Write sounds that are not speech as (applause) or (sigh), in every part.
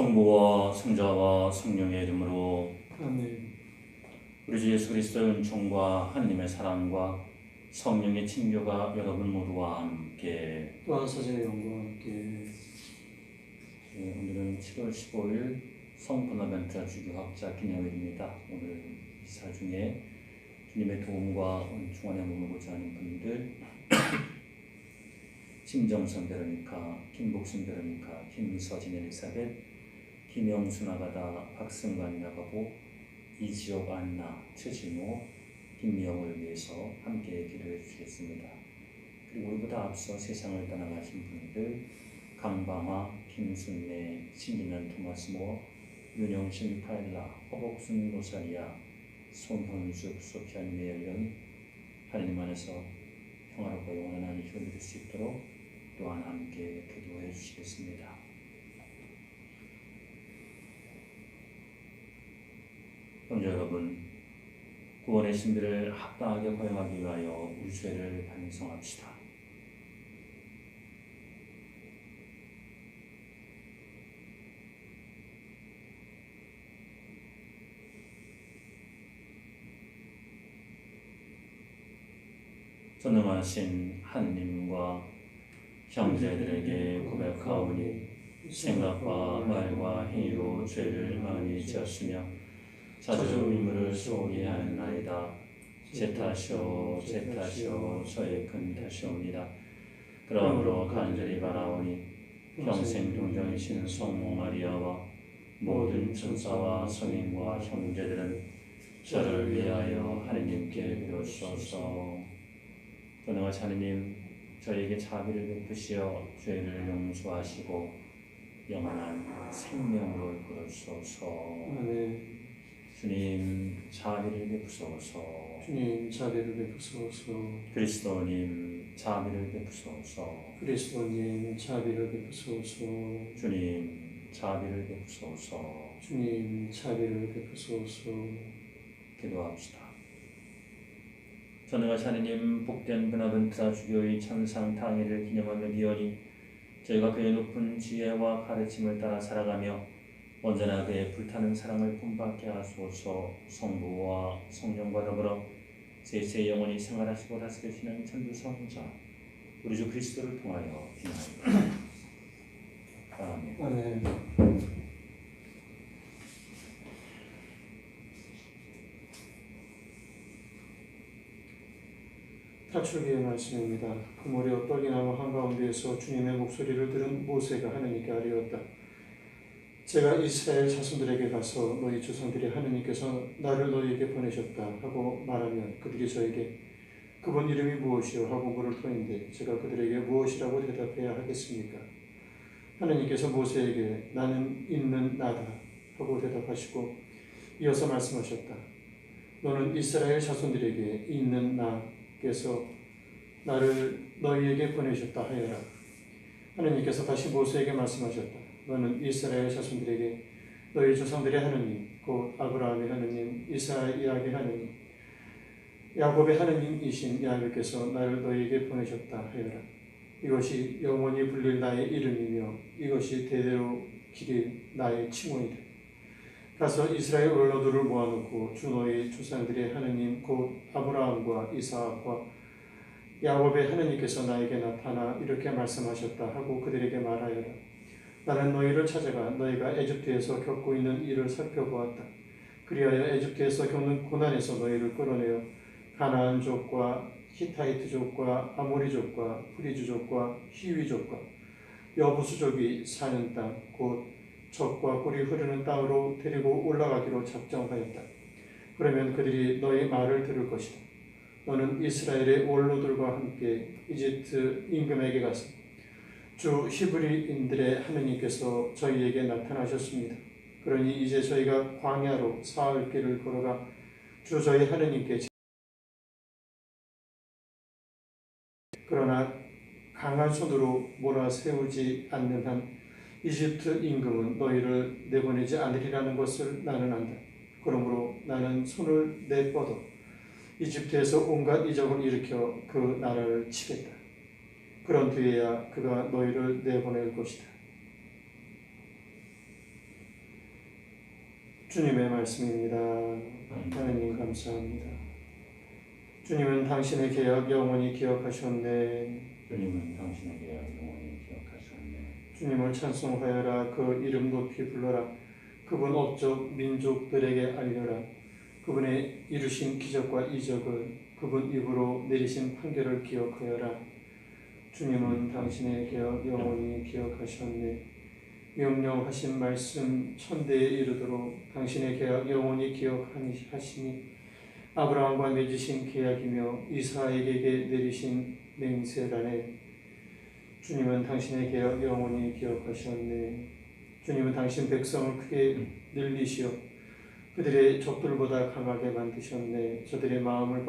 성부와 성자와 성령의 이름으로 아멘. 우리 주 예수 그리스도의 은총과 하나님의 사랑과 성령의 친교가 여러분 모두와 함께 또한 사제의 영과 함께 예, 오늘은 7월 15일 성보나벤트 주교학자 기념일입니다. 오늘 이사 중에 주님의 도움과 은총 안에 머물고자 하는 분들 (coughs) 심정선 베로니카, 김복순 베로니카, 김서진 엘리사벳, 김영순 아가다, 박승관 나가보, 이지옥 안나, 최진호, 김미영을 위해서 함께 기도해 주시겠습니다. 그리고 우리보다 앞서 세상을 떠나가신 분들 강방화, 김순례, 신기면 토마스모, 윤영신 파일라, 허복순 로사리아, 손현숙, 소피안 메일령 하나님 안에서 평화롭고 영원한 안식을 누릴 수 있도록 또한 함께 기도해 주시겠습니다. 형제 여러분, 구원의 신비를 합당하게 허용하기 위하여 우리 죄를 반성합시다. 전능하신 하느님과 형제들에게 고백하오니 생각과 말과 행위로 죄를 많이 지었으며 자주 의무를 소홀히 하였나이다. 제 탓이오 제 탓이오 저의 큰 탓이옵니다. 그러므로 간절히 바라오니 평생 동정이신 성모 마리아와 모든 천사와 성인과 형제들은 저를 위하여 하느님께 비로소서 전능하신 하느님 저에게 자비를 베푸시어 죄를 용서하시고 영원한 생명을 부르소서 아멘. 주님 자비를 베푸소서 주님 자비를 베푸소서. 그리스도님 자비를 베푸소서 그리스도님 자비를 베푸소서. 주님 자비를 베푸소서 주님 자비를 베푸소서. 기도합시다 전능하신 하느님 복된 베나벤트라 주교의 천상 당일을 기념하며 기원이 저희가 그의 높은 지혜와 가르침을 따라 살아가며 언제나 그의 불타는 사랑을 품받게 하소서 성부와 성령과 더불어 세세 영원히 생활하시고 다스리시는 천주 성자 우리 주 그리스도를 통하여 기도합니다. 아멘. 아멘. 탈출기의 말씀입니다. 그무려 떨기나무 한가운데에서 주님의 목소리를 들은 모세가 하느님께 아뢰었다. 제가 이스라엘 자손들에게 가서 너희 조상들이 하느님께서 나를 너희에게 보내셨다 하고 말하면 그들이 저에게 그분 이름이 무엇이요 하고 물을 터인데 제가 그들에게 무엇이라고 대답해야 하겠습니까? 하느님께서 모세에게 나는 있는 나다 하고 대답하시고 이어서 말씀하셨다. 너는 이스라엘 자손들에게 있는 나께서 나를 너희에게 보내셨다 하여라. 하느님께서 다시 모세에게 말씀하셨다. 너는 이스라엘 자손들에게 너희 조상들의 하느님 곧 아브라함의 하느님 이스라엘의 하느님 야곱의 하느님이신 야훼께서 나를 너희에게 보내셨다 하여라. 이것이 영원히 불릴 나의 이름이며 이것이 대대로 기릴 나의 칭호이다. 가서 이스라엘 원로들을 모아놓고 주 너희 조상들의 하느님 곧 아브라함과 이삭과 야곱의 하느님께서 나에게 나타나 이렇게 말씀하셨다 하고 그들에게 말하여라. 나는 너희를 찾아가 너희가 에집트에서 겪고 있는 일을 살펴보았다. 그리하여 에집트에서 겪는 고난에서 너희를 끌어내어 가나안 족과 히타이트 족과 아모리 족과 프리주족과 히위 족과 여부수 족이 사는 땅 곧 적과 꿀이 흐르는 땅으로 데리고 올라가기로 작정하였다. 그러면 그들이 너희 말을 들을 것이다. 너는 이스라엘의 원로들과 함께 이집트 임금에게 가서 주 히브리인들의 하느님께서 저희에게 나타나셨습니다. 그러니 이제 저희가 광야로 사흘 길을 걸어가 주 저희 하느님께 그러나 강한 손으로 몰아세우지 않는 한 이집트 임금은 너희를 내보내지 않으리라는 것을 나는 안다. 그러므로 나는 손을 내뻗어 이집트에서 온갖 이적을 일으켜 그 나라를 치겠다. 그런 뒤에야 그가 너희를 내보낼 것이다. 주님의 말씀입니다. 하나님 감사합니다. 주님은 당신의 계약 영원히 기억하셨네. 주님은 당신의 계약 영원히 기억하셨네. 주님을 찬송하여라 그 이름 높이 불러라 그분 업적 민족들에게 알려라 그분의 이루신 기적과 이적을 그분 입으로 내리신 판결을 기억하여라 주님은 당신의 계약 영원히 기억하셨네 명령하신 말씀 천대에 이르도록 당신의 계약 영원히 기억하시니 아브라함과 맺으신 계약이며 이사에게 내리신 맹세라네 주님은 당신의 계약 영원히 기억하셨네. 주님은 당신 백성을 크게 늘리시어 그들의 적들보다 강하게 만드셨네. 저들의 마음을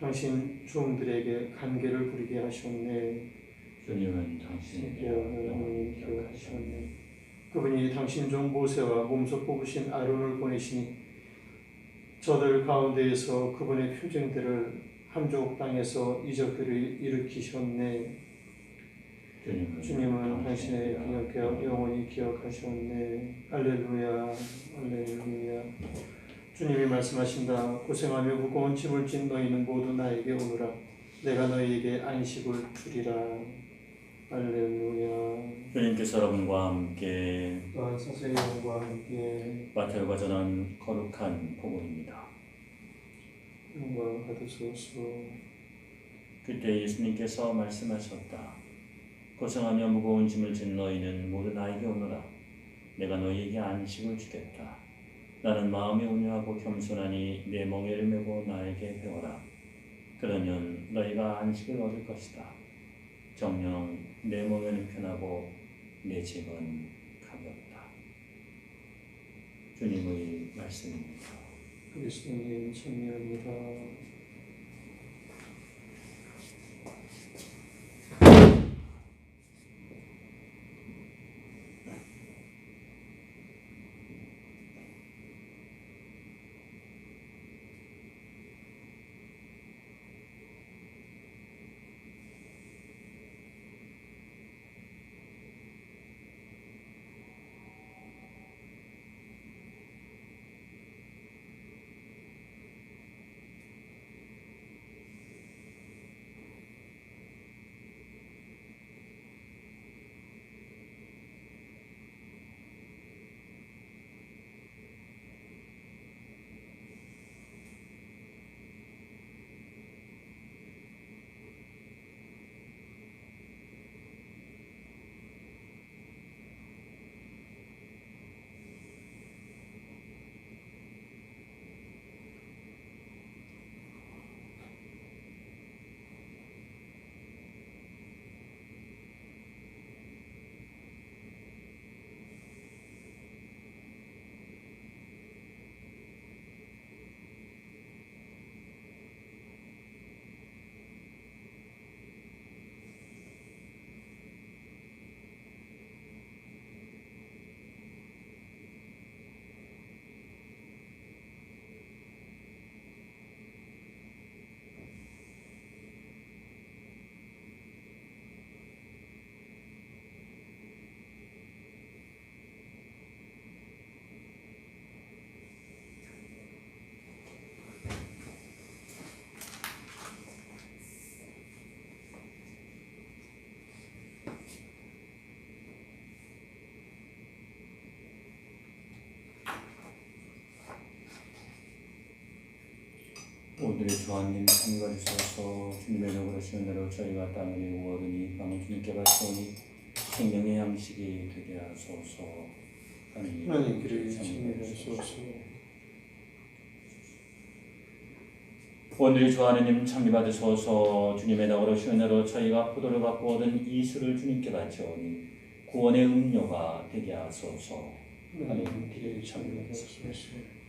당신 종들에게 간계를 부리게 하셨네. 주님은 계약 영원히 기억하셨네. 그분이 당신 종 모세와 몸소 뽑으신 아론을 보내시니 저들 가운데에서 그분의 표징들을 함족 땅에서 이적들을 일으키셨네. 주님은, 주님은 당신의 기억 영원히 기억하셨네. 알렐루야, 알렐루야. 주님이 말씀하신다. 고생하며 무거운 짐을 진 너희는 모두 나에게 오너라. 내가 너희에게 안식을 주리라. 알렐루야. 주님께서 여러분과 함께 또한 사세의 영과 함께 마태오가 전한 거룩한 복음입니다. 영광 받으소서. 그때 예수님께서 말씀하셨다. 고생하며 무거운 짐을 진 너희는 모두 나에게 오너라. 내가 너희에게 안식을 주겠다. 나는 마음이 온유하고 겸손하니 내 멍에를 메고 나에게 배워라. 그러면 너희가 안식을 얻을 것이다. 정녕 내 멍에는 편하고 내 짐은 가볍다. 주님의 말씀입니다. 그리스도님 참여합니다. 오늘의 주하님 참가 주셔서 주님의 적으로 시원대로 저희가 이루고 얻으니 방은 주님께 바치오니 생명의 양식이 되게 하소서 하나님 하나님 주소서. 참여하소서. 오늘의 주 하나님 참기 받으소서 주님의 덕으로 시원대로 저희가 포도를 갖고 얻은 이수를 주님께 바치오니 구원의 음료가 되게 하소서 하나님 길을 참여하소서.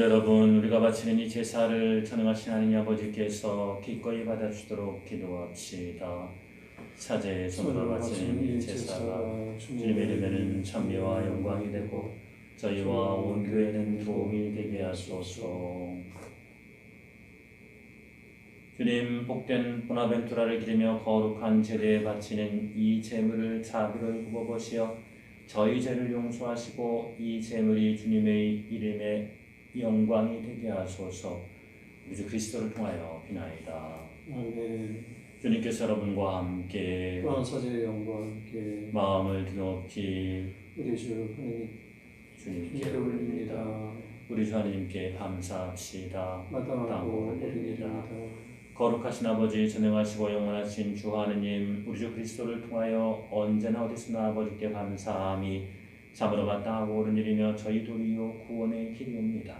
형제 여러분, 우리가 바치는 이 제사를 전능하신 하나님 아버지께서 기꺼이 받아주도록 기도합시다. 사제의 손으로 바치는 이 제사가 주님의 이름에는 찬미와 영광이 되고 저희와 온 교회는 도움이 되게 하소서. 주님 복된 보나벤투라를 기리며 거룩한 제대에 바치는 이 제물을 자비로 굽어보시어 저희 죄를 용서하시고 이 제물이 주님의 이름에 영광이 되게 하소서 우리 주 그리스도를 통하여 비나이다 아멘. 주님께서 여러분과 함께 사제의 영과 함께 마음을 드높이 우리 주 하나님 주님께 올립니다. 우리 주 하나님께 감사합시다 마땅하고. 올립니다. 거룩하신 아버지 전능하시고 영원하신 주 하느님 우리 주 그리스도를 통하여 언제나 어디서나 아버지께 감사함이 참으로 마땅하고 옳은 일이며 저희 도리요 구원의 길이옵니다.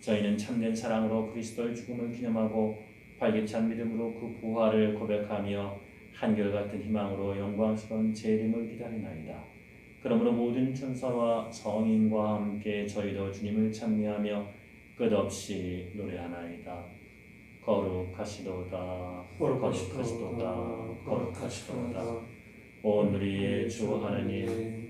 저희는 참된 사랑으로 그리스도의 죽음을 기념하고 활기찬 믿음으로 그 부활을 고백하며 한결같은 희망으로 영광스러운 재림을 기다리나이다. 그러므로 모든 천사와 성인과 함께 저희도 주님을 찬미하며 끝없이 노래하나이다. 거룩하시도다 거룩하시도다 거룩하시도다 오늘의 주 하느님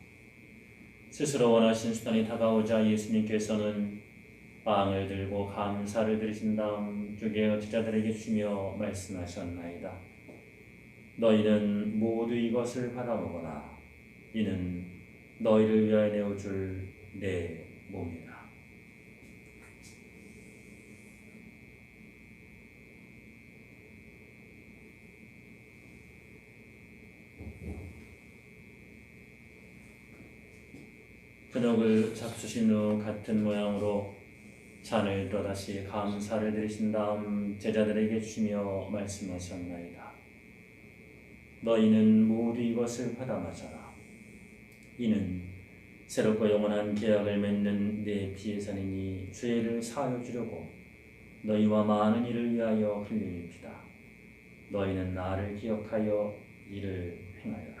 스스로 원하신 수단이 다가오자 예수님께서는 빵을 들고 감사를 드리신 다음 주게 제자들에게 주며 말씀하셨나이다. 너희는 모두 이것을 받아 먹어라. 이는 너희를 위하여 내어줄 내 몸이다. 저녁을 잡수신 후 같은 모양으로 잔을 들어 다시 감사를 드리신 다음 제자들에게 주시며 말씀하셨나이다. 너희는 모두 이것을 받아 마셔라. 이는 새롭고 영원한 계약을 맺는 내 피의 산이니 죄를 사하여 주려고 너희와 많은 이를 위하여 흘릴 피다. 너희는 나를 기억하여 이를 행하여라.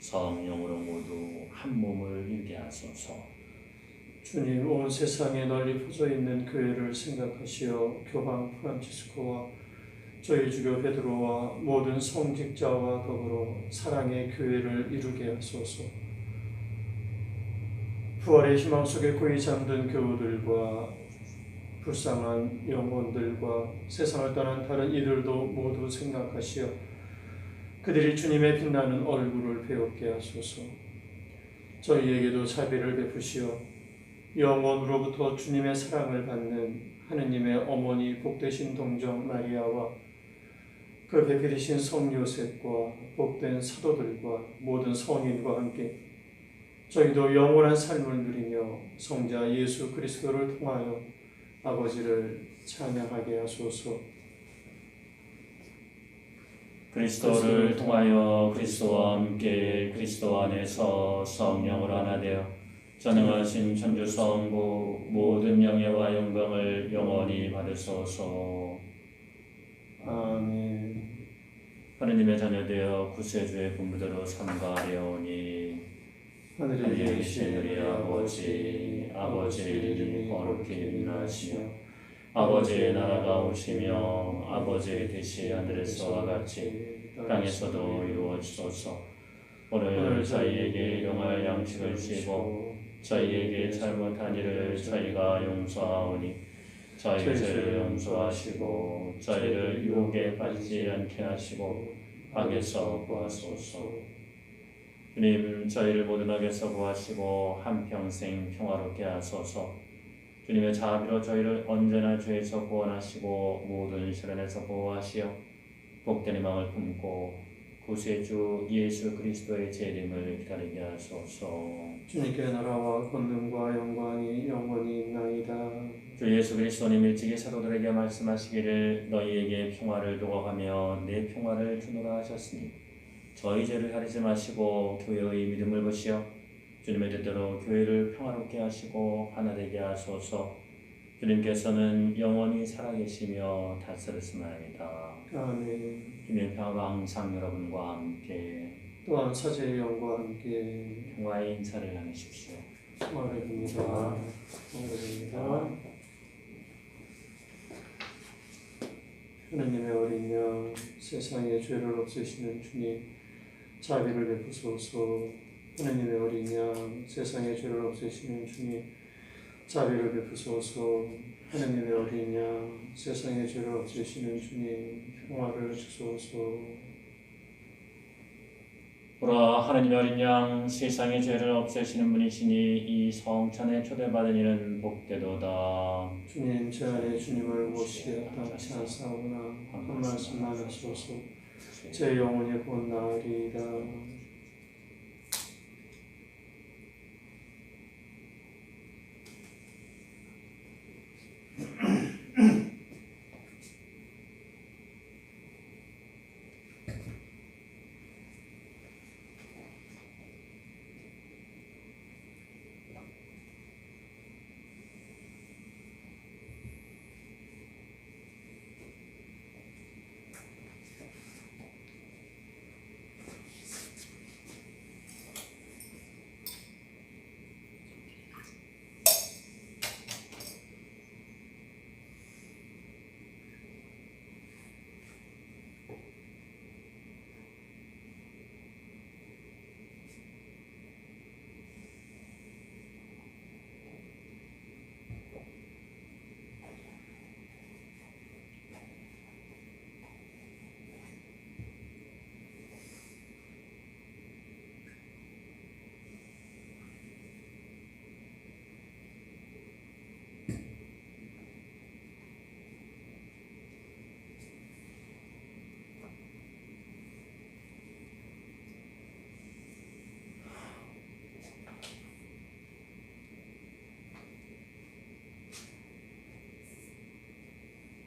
성령으로 모두 한 몸을 이루게 하소서. 주님 온 세상에 널리 퍼져 있는 교회를 생각하시어 교황 프란치스코와 저희 주교 베드로와 모든 성직자와 더불어 사랑의 교회를 이루게 하소서. 부활의 희망 속에 고이 잠든 교우들과 불쌍한 영혼들과 세상을 떠난 다른 이들도 모두 생각하시어 그들이 주님의 빛나는 얼굴을 배웠게 하소서. 저희에게도 자비를 베푸시어 영원으로부터 주님의 사랑을 받는 하느님의 어머니 복되신 동정 마리아와 그 배필이신 성 요셉과 복된 사도들과 모든 성인과 함께 저희도 영원한 삶을 누리며 성자 예수 그리스도를 통하여 아버지를 찬양하게 하소서. 그리스도를 통하여 그리스도와 함께 그리스도 안에서 성령으로 하나 되어 전능하신 천주 성부 모든 영예와 영광을 영원히 받으소서. 아멘. 하느님의 자녀되어 구세주의 분부대로 삼가하려오니 하늘에 계신 우리 아버지, 아버지 이름이 거룩히 빛나시며 아버지의 나라가 오시며 아버지의 뜻이 하늘에서와 같이 땅에서도 이루어지소서. 오늘 저희에게 용할 양식을 주시고 저희에게 잘못한 일을 저희가 용서하오니 저희 죄를 용서하시고 저희를 유혹에 빠지지 않게 하시고 악에서 구하소서. 주님 저희를 모든 악에서 구하시고 한평생 평화롭게 하소서 주님의 자비로 저희를 언제나 죄에서 구원하시고 모든 시련에서 보호하시어 복된 희망을 품고 구세주 예수 그리스도의 재림을 기다리게 하소서 주님께 나라와 권능과 영광이 영원히 있나이다. 주 예수 그리스도님 일찍이 사도들에게 말씀하시기를 너희에게 평화를 가며 내 평화를 주노라 하셨으니 저희 죄를 가리지 마시고 교회의 믿음을 보시어 주님의 뜻대로 교회를 평화롭게 하시고 하나 되게 하소서 주님께서는 영원히 살아계시며 다스리시나이다 아멘. 평화가 항상 여러분과 함께 또한 사제의 영과 함께 평화의 인사를 나누십시오 말해봅니다. 말해봅니다. 하나님의 어린 양, 세상의 죄를 없애시는 주님, 자비를 베푸소서. 하나님의 어린 양, 세상의 죄를 없애시는 주님, 자비를 베푸소서. 하나님의 어린 양, 세상의 죄를 없애시는 주님, 평화를 주소서. 보라 하나님의 어린 양 세상의 죄를 없애시는 분이시니 이 성찬에 초대받은 이는 복되도다 주님, 제 안에 주님을 모시어 당치 않사오나 한 말씀만 하소서. 제 영혼이 곧 나으리이다.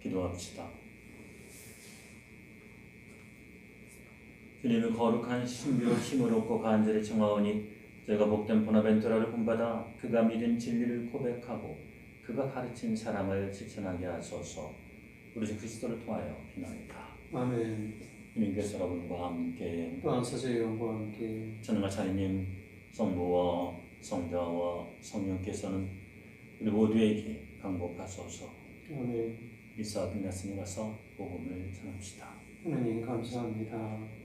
기도합시다. 주님의 거룩한 신비로 힘을 얻고 간절히 청하오니 저희가 복된 보나벤토라를 본받아 그가 믿은 진리를 고백하고 그가 가르친 사랑을 실천하게 하소서. 우리 주 그리스도를 통하여 비나이다. 아멘. 주님께서 여러분과 함께 또한 사제의 영과 함께. 전능한 하나님 성부와 성자와 성령께서는 우리 모두에게 강복하소서. 아멘. 일사 빛났으니 가서 복음을 전합시다 하나님 감사합니다.